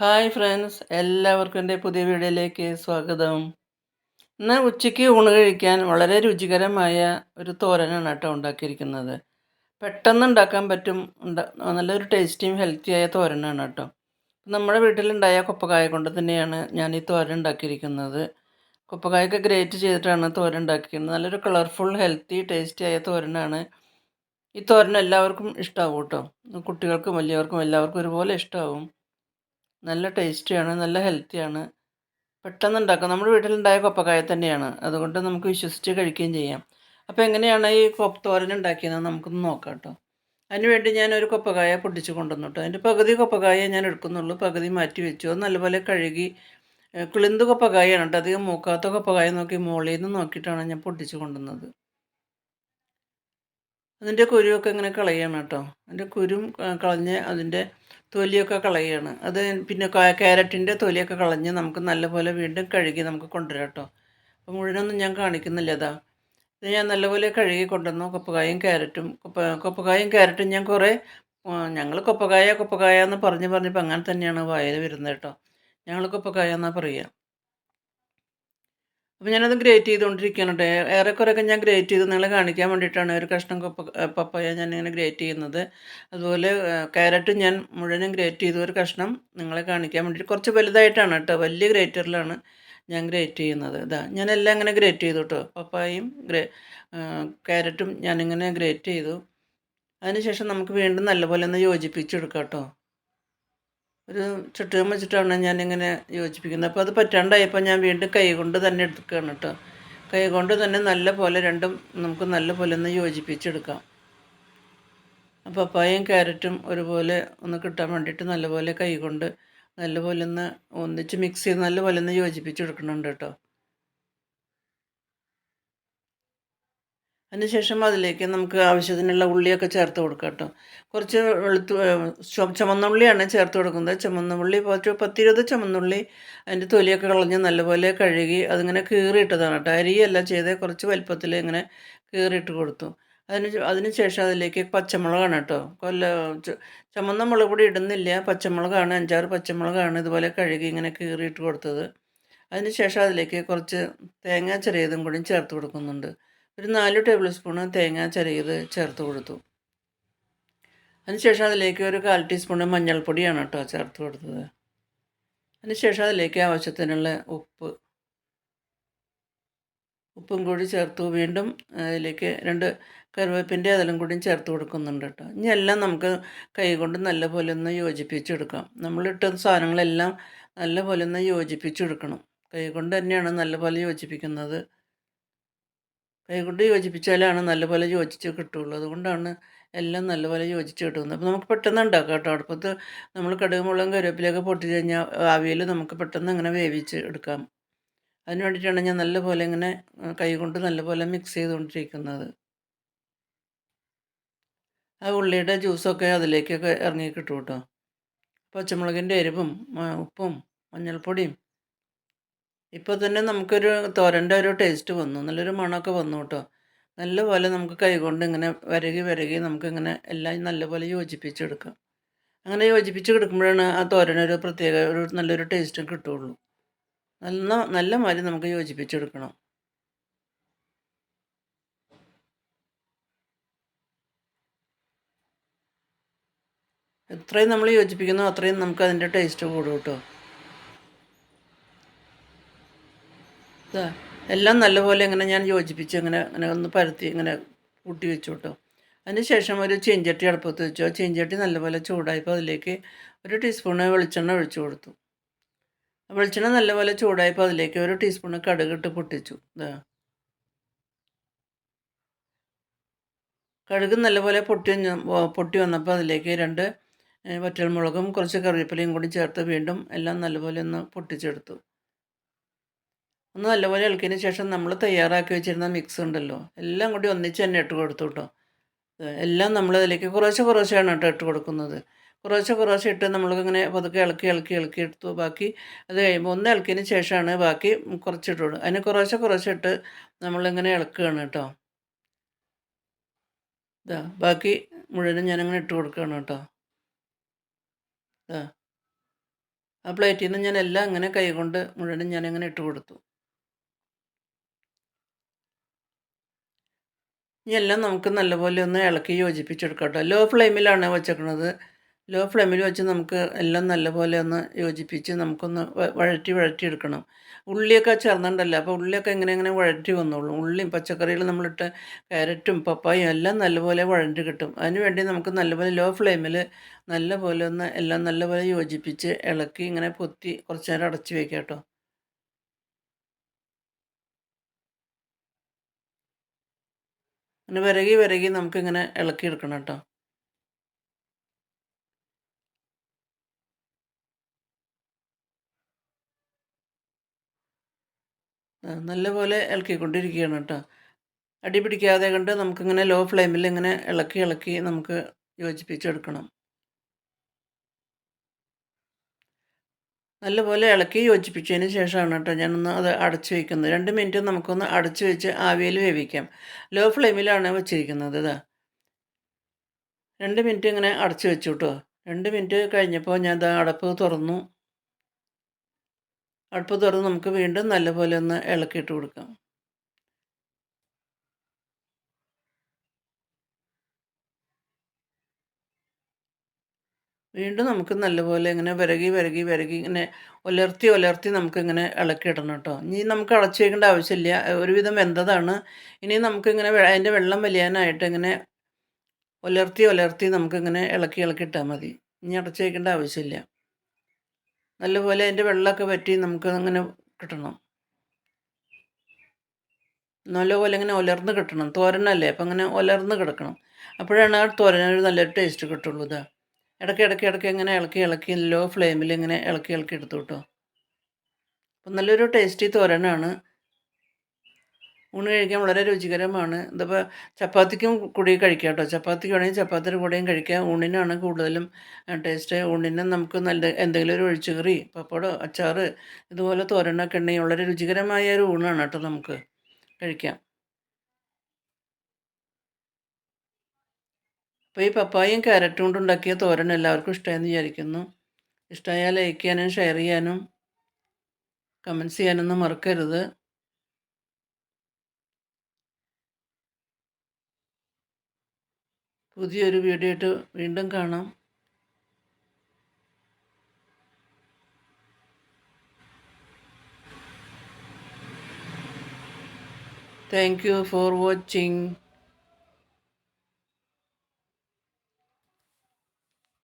Hi friends എല്ലാവർക്കും എന്റെ പുതിയ വീഡിയോയിലേക്ക് സ്വാഗതം. ഇന്ന് ഉച്ചയ്ക്ക് ഊണ് കഴിക്കാൻ വളരെ രുചികരമായ ഒരു തോരനാണ് കേട്ടോ ഉണ്ടാക്കിയിരിക്കുന്നത്. പെട്ടെന്ന് ഉണ്ടാക്കാൻ പറ്റും നല്ലൊരു ടേസ്റ്റിയും ഹെൽത്തിയായ തോരനാണ് കേട്ടോ. നമ്മുടെ വീട്ടിലുണ്ടായ കൊപ്പക്കായ കൊണ്ട് തന്നെയാണ് ഞാൻ ഈ തോരൻ ഉണ്ടാക്കിയിരിക്കുന്നത്. കൊപ്പക്കായൊക്കെ ഗ്രേറ്റ് ചെയ്തിട്ടാണ് തോരൻ ഉണ്ടാക്കിയിരിക്കുന്നത്. നല്ലൊരു കളർഫുൾ ഹെൽത്തി ടേസ്റ്റിയായ തോരനാണ്. ഈ തോരൻ എല്ലാവർക്കും ഇഷ്ടമാവും കേട്ടോ. കുട്ടികൾക്കും വലിയവർക്കും എല്ലാവർക്കും ഒരുപോലെ ഇഷ്ടമാവും നല്ല ടേസ്റ്റിയാണ് നല്ല ഹെൽത്തിയാണ്. പെട്ടെന്ന് ഉണ്ടാക്കാം നമ്മുടെ വീട്ടിലുണ്ടായ കൊപ്പക്കായ തന്നെയാണ്. അതുകൊണ്ട് നമുക്ക് വിശ്വസിച്ച് കഴിക്കുകയും ചെയ്യാം. അപ്പോൾ എങ്ങനെയാണ് ഈ കൊപ്പത്തോരൻ തോരൻ ഉണ്ടാക്കിയത് നമുക്കൊന്ന് നോക്കാം കേട്ടോ. അതിനുവേണ്ടി ഞാൻ ഒരു കൊപ്പക്കായ പൊട്ടിച്ച് കൊണ്ടുവന്നു കേട്ടോ. അതിന്റെ പകുതി കൊപ്പക്കായ ഞാൻ എടുക്കുന്നുള്ളൂ. പകുതി മാറ്റി വെച്ചു. അത് നല്ലപോലെ കഴുകി കിളിന്ത് കൊപ്പക്കായാണ് കേട്ടോ. അധികം മൂക്കാത്ത കൊപ്പക്കായ നോക്കി മുകളിൽ നിന്ന് നോക്കിയിട്ടാണ് ഞാൻ പൊട്ടിച്ച് കൊണ്ടുവന്നത്. അതിന്റെ കുരുവൊക്കെ ഇങ്ങനെ കളയണം കേട്ടോ. അതിന്റെ കുരും കളഞ്ഞ് അതിന്റെ തൊലിയൊക്കെ കളയുകയാണ് അത് പിന്നെ ക്യാരറ്റിന്റെ തൊലിയൊക്കെ കളഞ്ഞ് നമുക്ക് നല്ലപോലെ വീണ്ടും കഴുകി നമുക്ക് കൊണ്ടുവരാം കേട്ടോ. അപ്പോൾ മുഴുവനൊന്നും ഞാൻ കാണിക്കുന്നില്ല അതാ ഇത് ഞാൻ നല്ലപോലെ കഴുകി കൊണ്ടുവന്നു. കൊപ്പക്കായും ക്യാരറ്റും കൊപ്പ കൊപ്പക്കായും ക്യാരറ്റും ഞാൻ കുറേ ഞങ്ങൾ കൊപ്പക്കായ കൊപ്പക്കായ എന്ന് പറഞ്ഞ് പറഞ്ഞപ്പോൾ അങ്ങനെ തന്നെയാണ് വായന വരുന്നത് കേട്ടോ. ഞങ്ങൾ കൊപ്പക്കായ എന്നാണ് പറയുക. അപ്പോൾ ഞാനത് ഗ്രേറ്റ് ചെയ്തുകൊണ്ടിരിക്കുകയാണ് കേട്ടോ ഏറെക്കുറെയൊക്കെ ഞാൻ ഗ്രേറ്റ് ചെയ്ത്. നിങ്ങളെ കാണിക്കാൻ വേണ്ടിയിട്ടാണ് ഒരു കഷ്ണം പപ്പായ ഞാൻ ഇങ്ങനെ ഗ്രേറ്റ് ചെയ്യുന്നത്. അതുപോലെ ക്യാരറ്റ് ഞാൻ മുഴുവനും ഗ്രേറ്റ് ചെയ്ത. ഒരു കഷ്ണം നിങ്ങളെ കാണിക്കാൻ വേണ്ടിയിട്ട്. കുറച്ച് വലുതായിട്ടാണ് കേട്ടോ വലിയ ഗ്രേറ്ററിലാണ് ഞാൻ ഗ്രേറ്റ് ചെയ്യുന്നത്. ഇതാ ഞാനെല്ലാം ഇങ്ങനെ ഗ്രേറ്റ് ചെയ്തു കേട്ടോ പപ്പായും ഗ്രേ ക്യാരറ്റും ഞാനിങ്ങനെ ഗ്രേറ്റ് ചെയ്തു. അതിനുശേഷം നമുക്ക് വീണ്ടും നല്ലപോലെ ഒന്ന് യോജിപ്പിച്ചെടുക്കാം കേട്ടോ ഒരു ചുട്ടുകം വെച്ചിട്ടാണ് ഞാനിങ്ങനെ യോജിപ്പിക്കുന്നത്. അപ്പോൾ അത് പറ്റാണ്ടായപ്പോൾ ഞാൻ വീണ്ടും കൈ കൊണ്ട് തന്നെ എടുക്കുകയാണ് കേട്ടോ. കൈ കൊണ്ട് തന്നെ നല്ല പോലെ രണ്ടും നമുക്ക് നല്ല പോലെ ഒന്ന് യോജിപ്പിച്ചെടുക്കാം. അപ്പോൾ പപ്പായും ക്യാരറ്റും ഒരുപോലെ ഒന്ന് കിട്ടാൻ വേണ്ടിയിട്ട് നല്ലപോലെ കൈ കൊണ്ട് നല്ലപോലെ ഒന്ന് ഒന്നിച്ച് മിക്സ് ചെയ്ത് നല്ലപോലെ ഒന്ന് യോജിപ്പിച്ചെടുക്കുന്നുണ്ട് കേട്ടോ. അതിനുശേഷം അതിലേക്ക് നമുക്ക് ആവശ്യത്തിനുള്ള ഉള്ളിയൊക്കെ ചേർത്ത് കൊടുക്കാം കേട്ടോ. കുറച്ച് വെളുത്തു ചുമന്ന ചുമന്നുള്ളിയാണ് ചേർത്ത് കൊടുക്കുന്നത്. ചുമന്നുള്ളി കുറച്ച് പത്തിരുപത് ചുമന്നുള്ളി അതിന്റെ തൊലിയൊക്കെ കളഞ്ഞ് നല്ലപോലെ കഴുകി അതിങ്ങനെ കീറിയിട്ടതാണ് കേട്ടോ. അരിയല്ല ചെയ്ത് കുറച്ച് വലിപ്പത്തിൽ ഇങ്ങനെ കീറിയിട്ട് കൊടുത്തു. അതിന് അതിന് ശേഷം അതിലേക്ക് പച്ചമുളകാണ് കേട്ടോ. കൊല്ല ചുമന്ന മുളക് പൊടി ഇടുന്നില്ല. പച്ചമുളകാണ് അഞ്ചാറ് പച്ചമുളകാണ് ഇതുപോലെ കഴുകി ഇങ്ങനെ കീറിയിട്ട് കൊടുത്തത്. അതിന് ശേഷം അതിലേക്ക് കുറച്ച് തേങ്ങ ചെറിയതും കൂടി ചേർത്ത് കൊടുക്കുന്നുണ്ട്. ഒരു നാല് ടേബിൾ സ്പൂൺ തേങ്ങ ചെറിയത് ചേർത്ത് കൊടുത്തു. അതിനുശേഷം അതിലേക്ക് ഒരു കാൽ ടീസ്പൂണ് മഞ്ഞൾപ്പൊടിയാണ് കേട്ടോ ചേർത്ത് കൊടുത്തത്. അതിനുശേഷം അതിലേക്ക് ആവശ്യത്തിനുള്ള ഉപ്പ്. ഉപ്പും കൂടി ചേർത്തു. വീണ്ടും അതിലേക്ക് രണ്ട് കറിവേപ്പിന്റെ അതെല്ലാം കൂടിയും ചേർത്ത് കൊടുക്കുന്നുണ്ട് കേട്ടോ. ഇനി എല്ലാം നമുക്ക് കൈ കൊണ്ട് നല്ലപോലെ ഒന്ന് യോജിപ്പിച്ചെടുക്കാം. നമ്മളിട്ട സാധനങ്ങളെല്ലാം നല്ലപോലെ ഒന്ന് യോജിപ്പിച്ചെടുക്കണം. കൈ കൊണ്ട് തന്നെയാണ് നല്ലപോലെ യോജിപ്പിക്കുന്നത്. കൈകൊണ്ട് യോജിപ്പിച്ചാലാണ് നല്ലപോലെ യോജിച്ച് കിട്ടുള്ളൂ. അതുകൊണ്ടാണ് എല്ലാം നല്ലപോലെ യോജിച്ച് കിട്ടുന്നത്. അപ്പോൾ നമുക്ക് പെട്ടെന്ന് ഉണ്ടാക്കാം കേട്ടോ. അടുപ്പത്ത് നമ്മൾ കടുക് മുളകും കരുവേപ്പിലൊക്കെ പൊട്ടി കഴിഞ്ഞാൽ ആവിയിൽ നമുക്ക് പെട്ടെന്ന് ഇങ്ങനെ വേവിച്ച് എടുക്കാം. അതിന് വേണ്ടിയിട്ടാണ് ഞാൻ നല്ലപോലെ ഇങ്ങനെ കൈകൊണ്ട് നല്ലപോലെ മിക്സ് ചെയ്തുകൊണ്ടിരിക്കുന്നത്. ആ ഉള്ളിയുടെ ജ്യൂസൊക്കെ അതിലേക്കൊക്കെ ഇറങ്ങി കിട്ടും കേട്ടോ. പച്ചമുളകിന്റെ എരിവും ഉപ്പും മഞ്ഞൾപ്പൊടിയും ഇപ്പോൾ തന്നെ നമുക്കൊരു തോരന്റെ ഒരു ടേസ്റ്റ് വന്നു. നല്ലൊരു മണമൊക്കെ വന്നു കേട്ടോ. നല്ലപോലെ നമുക്ക് കൈകൊണ്ട് ഇങ്ങനെ വരകി വരകി നമുക്കിങ്ങനെ എല്ലാം നല്ലപോലെ യോജിപ്പിച്ചെടുക്കാം. അങ്ങനെ യോജിപ്പിച്ച് കൊടുക്കുമ്പോഴാണ് ആ തോരനൊരു പ്രത്യേക ഒരു നല്ലൊരു ടേസ്റ്റും കിട്ടുള്ളൂ നല്ല നല്ല മാതിരി നമുക്ക് യോജിപ്പിച്ചെടുക്കണം. എത്രയും നമ്മൾ യോജിപ്പിക്കുന്നോ അത്രയും നമുക്ക് അതിന്റെ ടേസ്റ്റ് കൂടും കേട്ടോ. എല്ലാം നല്ലപോലെ ഇങ്ങനെ ഞാൻ യോജിപ്പിച്ച് ഇങ്ങനെ ഇങ്ങനെ ഒന്ന് പരത്തി ഇങ്ങനെ കൂട്ടി വെച്ചു കേട്ടോ അതിന് ശേഷം ഒരു ചീഞ്ചട്ടി അടുപ്പത്ത് വെച്ചു. ആ ചീഞ്ചട്ടി നല്ലപോലെ ചൂടായപ്പോൾ അതിലേക്ക് ഒരു ടീസ്പൂണ് വെളിച്ചെണ്ണ ഒഴിച്ചു കൊടുത്തു. വെളിച്ചെണ്ണ നല്ലപോലെ ചൂടായപ്പോൾ അതിലേക്ക് ഒരു ടീസ്പൂണ് കടുക് ഇട്ട് പൊട്ടിച്ചു. കടുക് നല്ലപോലെ പൊട്ടി പൊട്ടി വന്നപ്പോൾ അതിലേക്ക് രണ്ട് വറ്റൽമുളകും കുറച്ച് കറിവേപ്പിലയും കൂടി ചേർത്ത് വീണ്ടും എല്ലാം നല്ലപോലെ ഒന്ന് പൊട്ടിച്ചെടുത്തു. ഒന്ന് നല്ലപോലെ ഇളക്കിയതിന് ശേഷം നമ്മൾ തയ്യാറാക്കി വെച്ചിരുന്ന മിക്സ് ഉണ്ടല്ലോ. എല്ലാം കൂടി ഒന്നിച്ച് തന്നെ ഇട്ട് കൊടുത്തു കേട്ടോ എല്ലാം നമ്മൾ അതിലേക്ക് കുറേശ്ശെ കുറേശ്ശെയാണ് കേട്ടോ ഇട്ട് കൊടുക്കുന്നത്. കുറേശ്ശെ കുറേശ്ശെ ഇട്ട് നമ്മളിങ്ങനെ പതുക്കെ ഇളക്കി ഇളക്കി ഇളക്കി എടുത്തു. ബാക്കി അത് കഴിയുമ്പോൾ ഒന്ന് ഇളക്കിയതിന് ശേഷമാണ് ബാക്കി കുറച്ചിട്ട് കൊടുക്കും അതിന് കുറേശ്ശെ കുറേശ്ശെ ഇട്ട് നമ്മളിങ്ങനെ ഇളക്കുകയാണ് കേട്ടോ ഇതാ ബാക്കി മുഴുവനും ഞാനങ്ങനെ ഇട്ട് കൊടുക്കുകയാണ് കേട്ടോ ആ പ്ലേറ്റിൽ നിന്ന് ഞാൻ എല്ലാം അങ്ങനെ കൈകൊണ്ട് മുഴുവനും ഞാനങ്ങനെ ഇട്ട് കൊടുത്തു. ഇനി എല്ലാം നമുക്ക് നല്ലപോലെ ഒന്ന് ഇളക്കി യോജിപ്പിച്ചെടുക്കാം ലോ ഫ്ലെയിമിലാണ് വെച്ചേക്കുന്നത് ലോ ഫ്ലെയിമിൽ വെച്ച് നമുക്ക് എല്ലാം നല്ലപോലെ ഒന്ന് യോജിപ്പിച്ച് നമുക്കൊന്ന് വഴറ്റി വഴറ്റി എടുക്കണം ഉള്ളിയൊക്കെ ചേർന്നിട്ടുണ്ടല്ലോ അപ്പോൾ ഉള്ളിയൊക്കെ എങ്ങനെ എങ്ങനെ വഴറ്റി വന്നോളും. ഉള്ളിയും പച്ചക്കറികൾ നമ്മളിട്ട് ക്യാരറ്റും പപ്പായും എല്ലാം നല്ലപോലെ വഴറ്റി കിട്ടും. അതിന് വേണ്ടി നമുക്ക് നല്ലപോലെ ലോ ഫ്ലെയിമിൽ നല്ലപോലെ ഒന്ന് എല്ലാം നല്ലപോലെ യോജിപ്പിച്ച് ഇളക്കി ഇങ്ങനെ പൊത്തി കുറച്ച് നേരം അടച്ചു വയ്ക്കാം കേട്ടോ അങ്ങനെ വിരകി വിരകി നമുക്കിങ്ങനെ ഇളക്കി എടുക്കണം കേട്ടോ നല്ലപോലെ ഇളക്കിക്കൊണ്ടിരിക്കുകയാണ് കേട്ടോ. അടി പിടിക്കാതെ കണ്ട് നമുക്കിങ്ങനെ ലോ ഫ്ലെയിമിൽ ഇങ്ങനെ ഇളക്കി ഇളക്കി നമുക്ക് യോജിപ്പിച്ചെടുക്കണം. നല്ലപോലെ ഇളക്കി യോജിപ്പിച്ചതിന് ശേഷമാണ് കേട്ടോ ഞാനൊന്ന് അത് അടച്ചു വയ്ക്കുന്നത് രണ്ട് മിനിറ്റ് നമുക്കൊന്ന് അടച്ചു വെച്ച് ആവിയിൽ വേവിക്കാം. ലോ ഫ്ലെയിമിലാണ് വെച്ചിരിക്കുന്നത് ഇതാ. രണ്ട് മിനിറ്റ് ഇങ്ങനെ അടച്ചു വെച്ചു കേട്ടോ. രണ്ട് മിനിറ്റ് കഴിഞ്ഞപ്പോൾ ഞാൻ ഇതാ അടപ്പ് തുറന്നു. അടുപ്പ് തുറന്ന് നമുക്ക് വീണ്ടും നല്ലപോലെ ഒന്ന് ഇളക്കിയിട്ട് കൊടുക്കാം. വീണ്ടും നമുക്ക് നല്ലപോലെ ഇങ്ങനെ വിരകി വിരകി വിരകി ഇങ്ങനെ ഉലർത്തി ഉലർത്തി നമുക്കിങ്ങനെ ഇളക്കിയിടണം കേട്ടോ. ഇനി നമുക്ക് അടച്ചു വയ്ക്കേണ്ട ആവശ്യമില്ല. ഒരുവിധം വെന്തതാണ്. ഇനി നമുക്കിങ്ങനെ അതിന്റെ വെള്ളം വലിയാനായിട്ട് ഇങ്ങനെ ഉലർത്തി ഉലർത്തി നമുക്കിങ്ങനെ ഇളക്കി ഇളക്കിയിട്ടാൽ മതി. ഇനി അടച്ചു വയ്ക്കേണ്ട ആവശ്യമില്ല. നല്ലപോലെ അതിന്റെ വെള്ളമൊക്കെ പറ്റി നമുക്ക് അങ്ങനെ കിട്ടണം. നല്ലപോലെ ഇങ്ങനെ ഉലർന്ന് കിട്ടണം. തോരനല്ലേ? അപ്പം അങ്ങനെ ഉലർന്ന് കിടക്കണം. അപ്പോഴാണ് ആ തോരനൊരു നല്ലൊരു ടേസ്റ്റ് കിട്ടുള്ളൂ ഇതാ. ഇടയ്ക്ക് ഇടയ്ക്ക് ഇടയ്ക്ക് ഇങ്ങനെ ഇളക്കി ഇളക്കി ലോ ഫ്ലെയിമിൽ ഇങ്ങനെ ഇളക്കി ഇളക്കി എടുത്തു കേട്ടോ. അപ്പം നല്ലൊരു ടേസ്റ്റി തോരനാണ്. ഊണ് കഴിക്കാൻ വളരെ രുചികരമാണ്. ഇതിപ്പോൾ ചപ്പാത്തിക്കും കൂടി കഴിക്കാം കേട്ടോ. ചപ്പാത്തിക്ക് വേണമെങ്കിൽ ചപ്പാത്തിയുടെ കൂടെയും കഴിക്കാം. ഊണിനാണ് കൂടുതലും ടേസ്റ്റ് ഊണിന് നമുക്ക് നല്ല എന്തെങ്കിലും ഒരു ഒഴിച്ചുകറി പപ്പടോ അച്ചാറ് ഇതുപോലെ തോരനൊക്കെ ഉണ്ടെങ്കിൽ വളരെ രുചികരമായ ഒരു ഊണാണ് കേട്ടോ നമുക്ക് കഴിക്കാം. അപ്പോൾ ഈ പപ്പായയും ക്യാരറ്റും കൊണ്ട് ഉണ്ടാക്കിയ തോരൻ എല്ലാവർക്കും ഇഷ്ടമായെന്ന് വിചാരിക്കുന്നു. ഇഷ്ടമായാൽ ലൈക്ക് ചെയ്യാനും ഷെയർ ചെയ്യാനും കമൻസ് ചെയ്യാനൊന്നും മറക്കരുത്. പുതിയൊരു വീഡിയോ ആയിട്ട് വീണ്ടും കാണാം. Thank you for watching